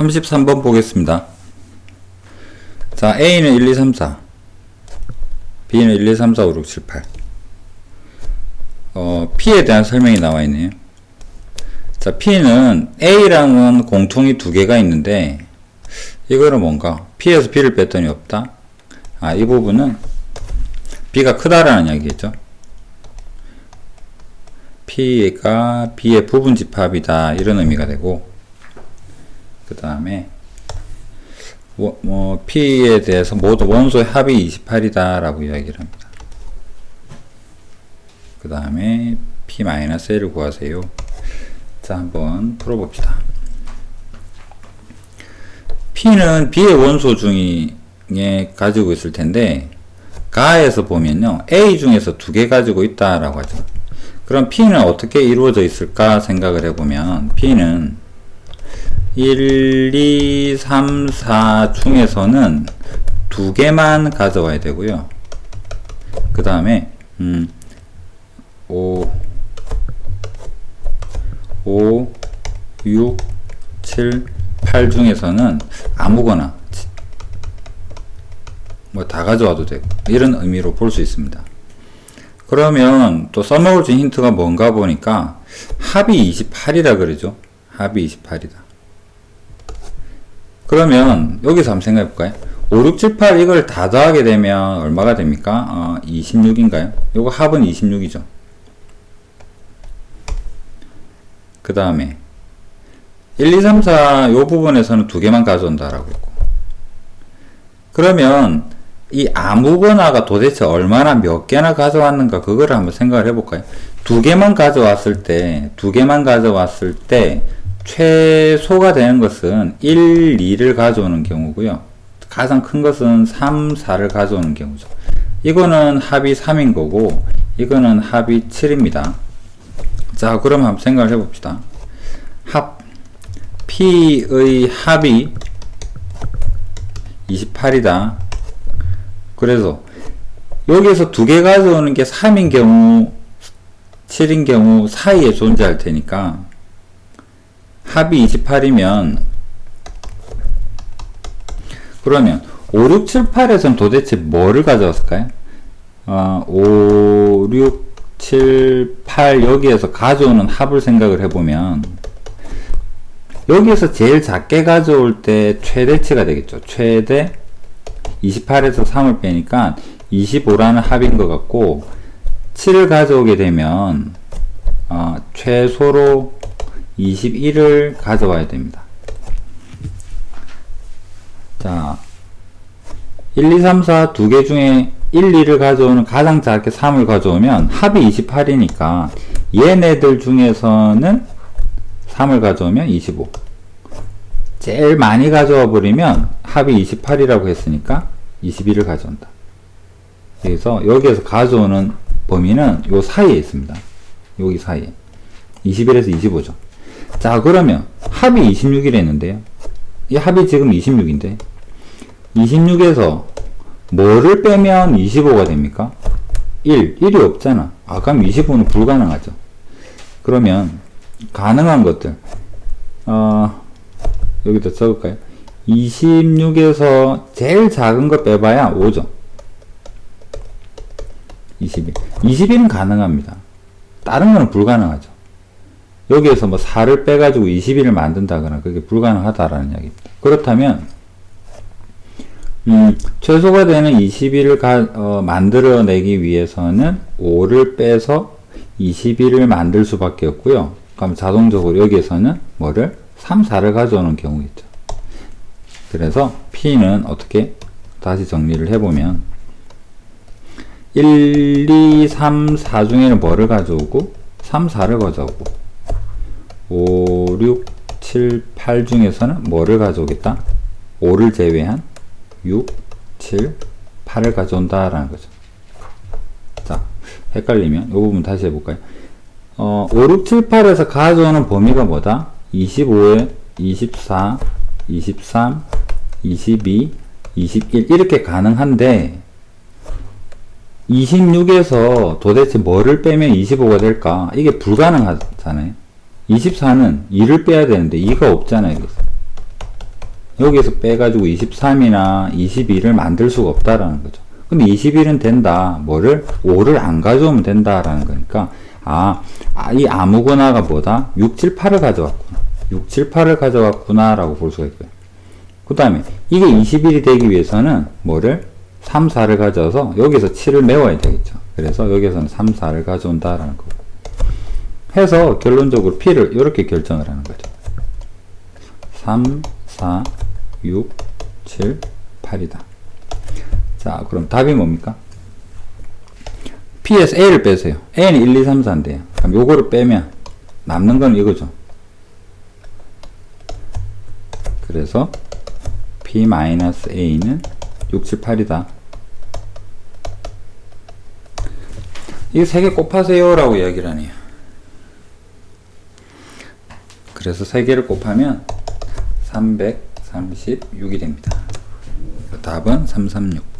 33번 보겠습니다. 자, A는 1, 2, 3, 4. B는 1, 2, 3, 4, 5, 6, 7, 8. 어, P에 대한 설명이 나와 있네요. 자, P는 A랑은 공통이 두 개가 있는데, 이거는 뭔가? P에서 B를 뺐더니 없다? 아, 이 부분은 B가 크다라는 이야기겠죠? P가 B의 부분 집합이다. 이런 의미가 되고, 그 다음에, 뭐, P에 대해서 모두 원소의 합이 28이다. 라고 이야기를 합니다. 그 다음에 P-L을 구하세요. 자, 한번 풀어봅시다. P는 B의 원소 중에 가지고 있을 텐데, 가에서 보면요, A 중에서 두 개 가지고 있다라고 하죠. 그럼 P는 어떻게 이루어져 있을까 생각을 해보면, P는 1, 2, 3, 4 중에서는 두 개만 가져와야 되고요. 그 다음에, 음, 5, 5, 6, 7, 8 중에서는 아무거나 뭐 다 가져와도 되고 이런 의미로 볼 수 있습니다. 그러면 또 써먹을 수 있는 힌트가 뭔가 보니까 합이 28이라 그러죠. 합이 28이다. 그러면 여기서 한번 생각해 볼까요? 5, 6, 7, 8 이걸 다 더하게 되면 얼마가 됩니까? 어, 26인가요? 요거 합은 26이죠. 그 다음에 1, 2, 3, 4 요 부분에서는 두 개만 가져온다라고 했고 그러면 이 아무거나가 도대체 얼마나 몇 개나 가져왔는가 그거를 한번 생각을 해볼까요? 두 개만 가져왔을 때, 두 개만 가져왔을 때 최소가 되는 것은 1, 2를 가져오는 경우고요. 가장 큰 것은 3, 4를 가져오는 경우죠. 이거는 합이 3인 거고 이거는 합이 7입니다. 자, 그럼 한번 생각을 해봅시다. 합, P의 합이 28이다. 그래서 여기에서 두 개 가져오는 게 3인 경우, 7인 경우 사이에 존재할 테니까 합이 28이면 그러면 5, 6, 7, 8에서는 도대체 뭐를 가져왔을까요? 어, 5, 6, 7, 8 여기에서 가져오는 합을 생각을 해보면 여기에서 제일 작게 가져올 때 최대치가 되겠죠. 최대 28에서 3을 빼니까 25라는 합인 것 같고 7을 가져오게 되면 어, 최소로 21을 가져와야 됩니다. 자, 1, 2, 3, 4 두 개 중에 1, 2를 가져오는 가장 작게 3을 가져오면 합이 28이니까 얘네들 중에서는 3을 가져오면 25. 제일 많이 가져와 버리면 합이 28이라고 했으니까 21을 가져온다. 그래서 여기에서 가져오는 범위는 요 사이에 있습니다. 여기 사이에. 21에서 25죠. 자, 그러면 합이 26이라 했는데요. 이 합이 지금 26인데 26에서 뭐를 빼면 25가 됩니까? 1, 1이 없잖아. 아, 그럼 25는 불가능하죠. 그러면 가능한 것들 어, 여기다 적을까요? 26에서 제일 작은 거 빼봐야 5죠. 21. 21은 가능합니다. 다른 거는 불가능하죠. 여기에서 뭐 4를 빼가지고 21을 만든다거나 그게 불가능하다라는 이야기입니다. 그렇다면, 음, 최소가 되는 21을 가, 어, 만들어내기 위해서는 5를 빼서 21을 만들 수밖에 없고요. 그럼 자동적으로 여기에서는 뭐를? 3, 4를 가져오는 경우겠죠. 그래서 P는 어떻게 다시 정리를 해보면 1, 2, 3, 4 중에는 뭐를 가져오고 3, 4를 가져오고 5, 6, 7, 8 중에서는 뭐를 가져오겠다? 5를 제외한 6, 7, 8을 가져온다라는 거죠. 자, 헷갈리면 이 부분 다시 해볼까요? 어, 5, 6, 7, 8에서 가져오는 범위가 뭐다? 25에 24, 23, 22, 21 이렇게 가능한데 26에서 도대체 뭐를 빼면 25가 될까? 이게 불가능하잖아요. 24는 2를 빼야 되는데 2가 없잖아요. 여기서 빼가지고 23이나 22를 만들 수가 없다라는 거죠. 근데 21은 된다. 뭐를? 5를 안 가져오면 된다라는 거니까, 아, 아, 이 아무거나가 뭐다? 6, 7, 8을 가져왔구나. 6, 7, 8을 가져왔구나 라고 볼 수가 있고요. 그 다음에, 이게 21이 되기 위해서는 뭐를? 3, 4를 가져와서 여기서 7을 메워야 되겠죠. 그래서 여기서는 3, 4를 가져온다라는 거고. 해서 결론적으로 P를 이렇게 결정을 하는 거죠. 3, 4, 6, 7, 8이다. 자, 그럼 답이 뭡니까? P에서 A를 빼세요. A는 1, 2, 3, 4인데요. 그럼 요거를 빼면 남는 건 이거죠. 그래서 P-A는 6, 7, 8이다. 이거 세개 곱하세요 라고 이야기를 하네요. 그래서 세 개를 곱하면 336이 됩니다. 답은 336.